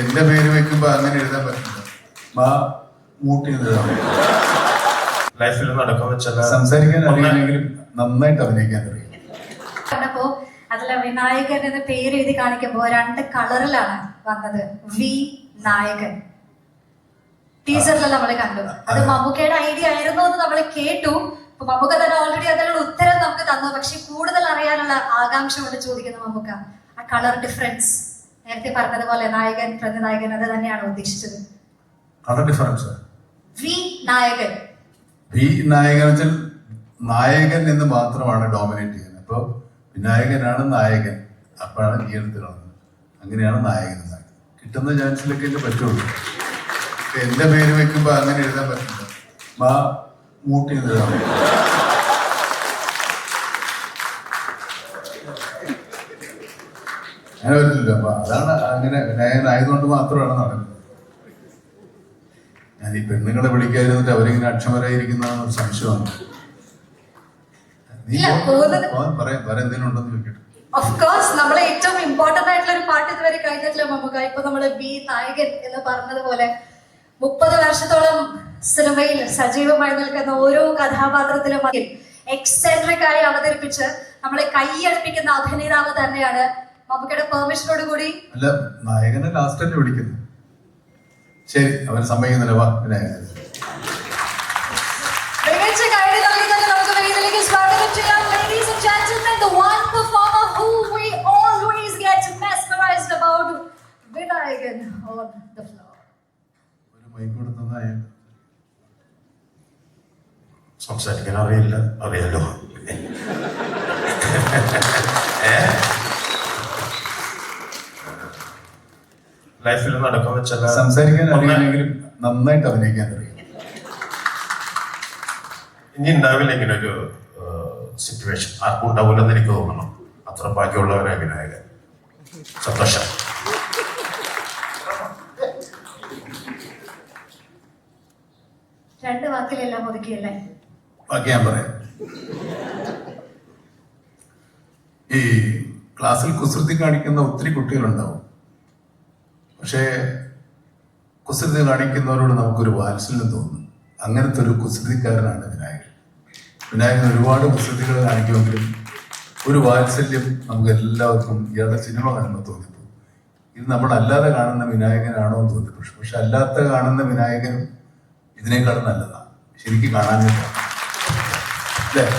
എന്റെ പേര് വെക്കുമ്പോ അങ്ങനെ എഴുതാൻ പറ്റില്ല. മാ മൂട്ടി എന്ന് ലൈഫിൽ നടക്കാൻ വെച്ചാൽ സംസാരിക്കാൻ അറിയില്ലെങ്കിലും നന്നായിട്ട് അഭിനയിക്കാൻ അറിയാം. കണ്ടപ്പോ അതിലെ വിനായകൻ എന്ന പേര് എഴുതി കാണിക്കുമ്പോ രണ്ട് കളറിലാണ് വന്നത്. വി നായകൻ. ടീച്ചറിൽ നമ്മൾ കണ്ടു. അത് മമ്മൂക്കയുടെ ഐഡിയ ആയിരുന്നു എന്ന് നമ്മൾ കേട്ടു. മമ്മൂക്ക തന്നെ ഓൾറെഡി അതിനുള്ള ഉത്തരം നമുക്ക് തന്നു. പക്ഷെ കൂടുതൽ അറിയാനുള്ള ആകാംക്ഷ കൊണ്ട് ചോദിക്കുന്നു മമ്മൂക്ക ആ കളർ ഡിഫറൻസ് നേരത്തെ പറഞ്ഞതുപോലെ നായകൻ പ്രതിനായകൻ അത് തന്നെയാണ് ഉദ്ദേശിച്ചത്. കളർ ഡിഫറൻസ് വി നായകൻ. ഈ നായകൻ വെച്ചാൽ നായകൻ എന്ന് മാത്രമാണ് ഡോമിനേറ്റ് ചെയ്യുന്നത്. അപ്പോൾ വിനായകനാണ് നായകൻ. അപ്പോഴാണ് ഈ എടുത്തിട്ടുള്ളത് അങ്ങനെയാണ് നായകൻ നായകൻ കിട്ടുന്ന ചാൻസിലൊക്കെ അല്ലേ പറ്റുള്ളൂ. എന്റെ പേര് വെക്കുമ്പോ അങ്ങനെ എഴുതാൻ പറ്റില്ല. മാ മൂട്ടി എന്ന് എഴുതാൻ അങ്ങനെ പറ്റില്ല. അപ്പൊ അതാണ് അങ്ങനെ വിനായകനായതുകൊണ്ട് മാത്രമാണ് നടക്കുന്നത് ഞാൻ ഈ പെണ്ണുങ്ങളെ വിളിക്കാതിരുന്നിട്ട് അവരിങ്ങനെ അക്ഷമരായിരിക്കുന്നതാണ് സംശയമാണ്. നീ പറയാം. വേറെ എന്തെങ്കിലും ഉണ്ടെന്ന് ചോദിക്കട്ടെ. ഓഫ് കോഴ്സ് നമ്മളെ ഏറ്റവും ഇമ്പോർട്ടന്റ് ആയിട്ടുള്ള ഒരു പാട്ട് ഇതുവരെ കഴിഞ്ഞിട്ടില്ല നമുക്ക് ഇപ്പൊ നമ്മൾ ബി നായകൻ എന്ന് പറഞ്ഞതുപോലെ മുപ്പത് വർഷത്തോളം സിനിമയിൽ സജീവമായി നിൽക്കുന്ന ഓരോ കഥാപാത്രത്തിലും എക്സെൻട്രിക് ആയി അവതരിപ്പിച്ച് നമ്മളെ കൈയടുപ്പിക്കുന്ന അഭിനേതാവ് തന്നെയാണ് മമ്മൂക്കയുടെ പെർമിഷനോട് കൂടി? അല്ല നായകനെ ലാസ്റ്റ് തന്നെ വിളിക്കുന്നു. ശരി അവൻ സമ്മതിക്കുന്നില്ല. വാ വിനായകൻ മികച്ച കൈഡി നൽകി ലൈഫിൽ നടക്കുന്ന ചില സംസാരിക്കാൻ അറിയില്ലെങ്കിലും നന്നായിട്ട് അഭിനയിക്കാൻ അറിയാം ഇനി ഉണ്ടാവില്ല ഇങ്ങനെ ഒരു സിറ്റുവേഷൻ ആർക്കും ഉണ്ടാവില്ലെന്ന് എനിക്ക് തോന്നണം. അത്ര ബാക്കിയുള്ളവരെ അഭിനയകൻ സന്തോഷം. രണ്ട് വാക്കിലെല്ലാം ഒതുക്കിയല്ലേ? ബാക്കി ഞാൻ പറയാം. ഈ ക്ലാസ്സിൽ കുസൃതി കാണിക്കുന്ന ഒത്തിരി കുട്ടികളുണ്ടാവും. പക്ഷേ കുസൃതി കാണിക്കുന്നവരോട് നമുക്കൊരു വാത്സല്യം തോന്നും. അങ്ങനത്തെ ഒരു കുസൃതിക്കാരനാണ് വിനായകൻ. വിനായകൻ ഒരുപാട് കുസൃതികൾ കാണിക്കുമെങ്കിലും ഒരു വാത്സല്യം നമുക്ക് എല്ലാവർക്കും ഇയാളുടെ സിനിമ കാണുമ്പോൾ തോന്നിപ്പോകും. ഇത് നമ്മൾ അല്ലാതെ കാണുന്ന വിനായകനാണോ എന്ന് തോന്നി പക്ഷെ അല്ലാത്ത കാണുന്ന വിനായകനും ഇതിനേക്കാളും നല്ലതാണ്. ശരിക്കും കാണാനേ അല്ലേ?